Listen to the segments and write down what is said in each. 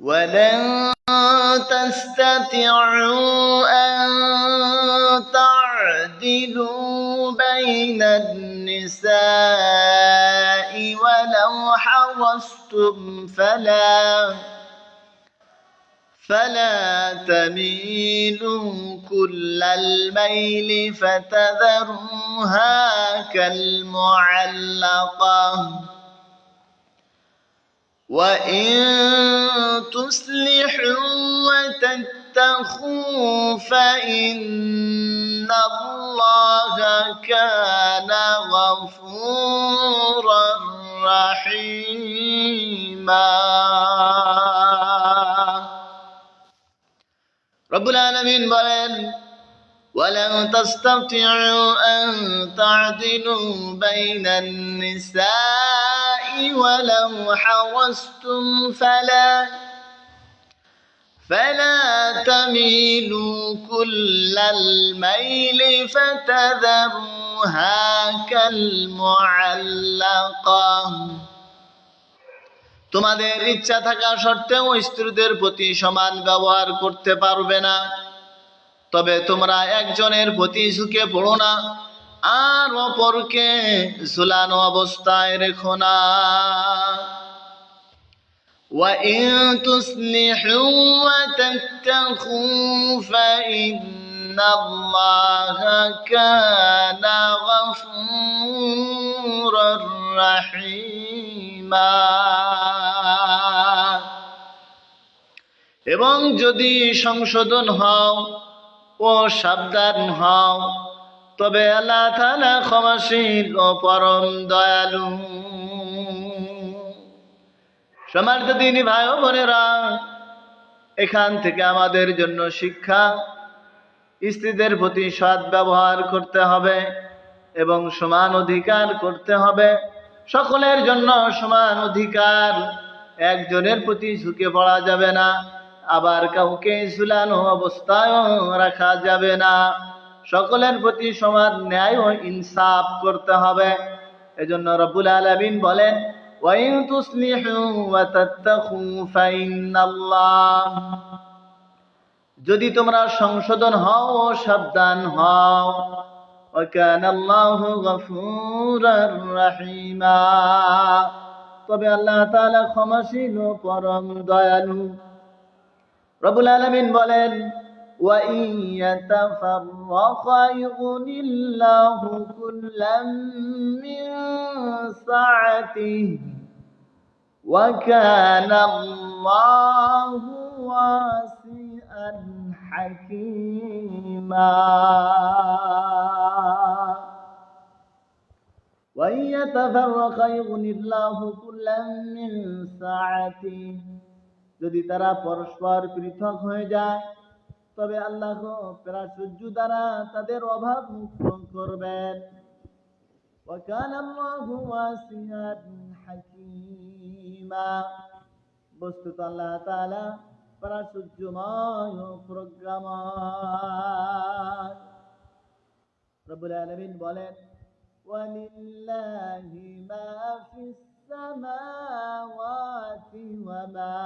ولن تستطيعوا أن تعدلوا بين النساء ولو حرصتم فلا فلا تميلوا كل الميل فتذروها كالمعلقة. وإن تصلحوا وتتقوا فإن الله كان غفورا رحيما رب العالمين বলেন ولن تستطيعوا أن تعدلوا بين النساء ولو حرصتم فلا فلا تميلوا كل الميل فتذروها كالمعلقة তোমাদের ইচ্ছা থাকা সত্ত্বেও স্ত্রীদের প্রতি সমান ব্যবহার করতে পারবে না তবে তোমরা একজনের প্রতি ঝুঁকে পড়ো না আর অপরকে ঝুলানো অবস্থায় রেখো না وإن تصلحوا وتتقوا فإن الله كان غفورا رحيما এবং যদি সংশোধন হও ও সাবধান হও তবে আল্লাহ তাআলা ক্ষমাশীল ও পরম দয়ালু সমাজ দিনী ভাই বোনেরা, এখান থেকে আমাদের জন্য শিক্ষা স্ত্রীদের প্রতি সৎ ব্যবহার করতে হবে এবং সমান অধিকার করতে হবে। সকলের জন্য সমান অধিকার, একজনের প্রতি ঝুঁকে পড়া যাবে না, আবার কাউকে ঝুলানো অবস্থায়ও রাখা যাবে না। সকলের প্রতি সমান ন্যায় ও ইনসাফ করতে হবে। এজন্য রব্বুল আলামিন বলেন وإن تصلحوا وتتقوا فإن الله যদি তোমরা সংশোধন হও ও সাবধান হও وكان الله غفورا رحيما তবে আল্লাহ তাআলা ক্ষমাশীল ও পরম দয়ালু রব্বুল আলামিন বলেন وإن يتفرقا يغن الله كلا من سعته وكان الله واسعا حكيما وإن يتفرقا يغن الله كلا من سعته যদি তারা পরস্পর পৃথক হয়ে যায় তবে আল্লাহ প্রাচুর্য দ্বারা তাদের অভাব মুক্ত করবেন وكان الله واسعا حكيما বস্তুত আল্লাহ তাআলা প্রাচুর্যময় ও প্রজ্ঞাময় রব্বুল আলামিন বলেন ولله ما في السماوات وما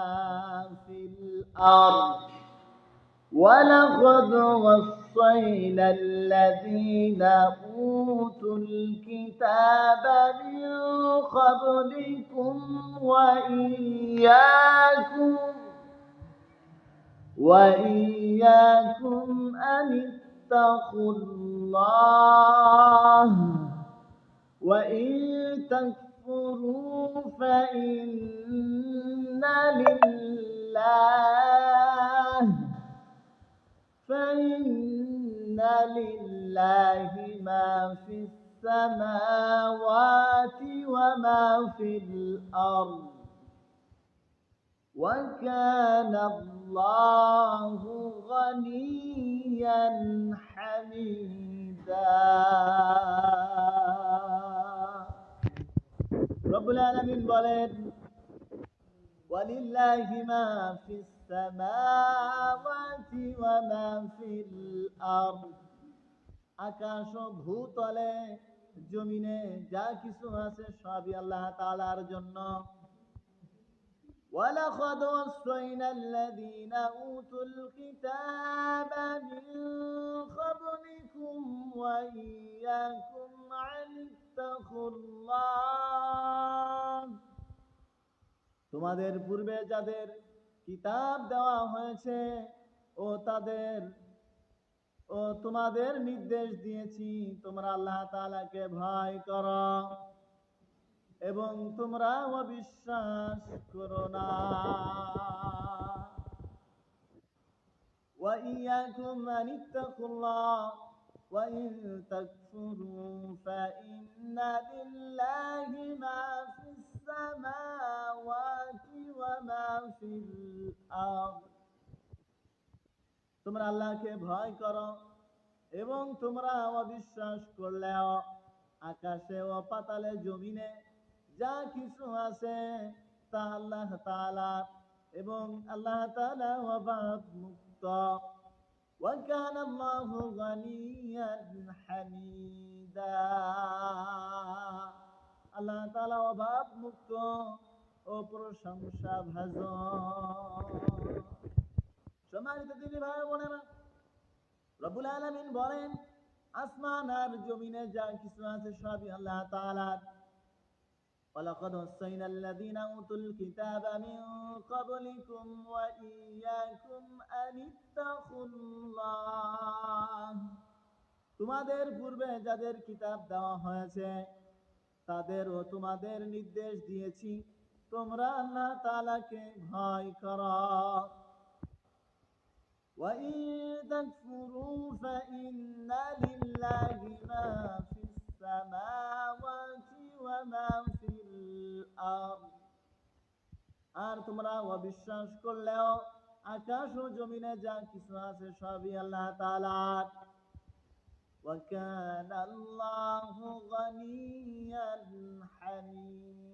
في الأرض ولقد وصينا الذين أوتوا الكتاب من قبلكم وإياكم وإياكم أن اتقوا الله وإن تكفروا فإن لله فإن لله ما في السماوات وما في الأرض وكان الله غنيا حميدا رب العالمين বলেন ولله ما في السماوات وما في الأرض আকাশ ও ভূতলে জমিনে যা কিছু আছে সবই আল্লাহ তাআলার জন্য ولقد وصينا الذين أوتوا الكتاب من قبلكم وإياكم أن اتقوا الله তোমাদের পূর্বে যাদের কিতাব দেওয়া হয়েছে ও তাদের ও তোমাদের নির্দেশ দিয়েছি তোমরা আল্লাহ তাআলাকে ভয় করো এবং তোমরা অবিশ্বাস করো না وإياكم أن اتقوا الله وإن تكفروا فإن لله ما في السماوات وما في الأرض তোমরা আল্লাহকে ভয় করো এবং তোমরা অবিশ্বাস করলেও আকাশে ও পাতালে জমিনে যা কিছু আছে তা আল্লাহ তাআলা এবং আল্লাহ তাআলা অভাব মুক্ত وكان الله غنيا حميدا আল্লাহ তাআলা অভাব মুক্ত ও প্রশংসা ভাজন সম্মানিত দিদি ভাই বোনেরা রব্বুল আলামিন বলেন আসমান আর জমিনে যা কিছু আছে সবই আল্লাহ তাআলার ولقد وصينا الذين أوتوا الكتاب من قبلكم وإياكم أن اتقوا الله তোমাদের পূর্বে যাদের কিতাব দেওয়া হয়েছে তাদের ও তোমাদের নির্দেশ দিয়েছি তোমরা আল্লাহ তাআলাকে ভয় করো وإن تكفروا فإن لله ما في السماوات وما في الأرض আর তোমরা অবিশ্বাস করলেও আকাশ ও জমিনে যা কিছু আছে সবই আল্লাহ তাআলার وكان الله غنيا حميدا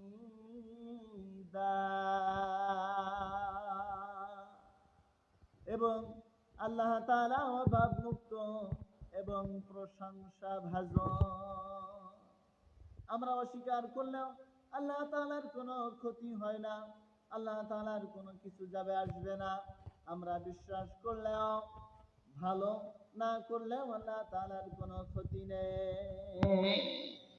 এবং আল্লাহ তাআলা অভাব মুক্ত এবং প্রশংসা ভাজন। আমরা অস্বীকার করলেও আল্লাহ তালার কোনো ক্ষতি হয় না, আল্লাহ তাআলার কোনো কিছু যাবে আসবে না। আমরা বিশ্বাস করলেও, ভালো না করলেও আল্লাহ তালার কোনো ক্ষতি নেই।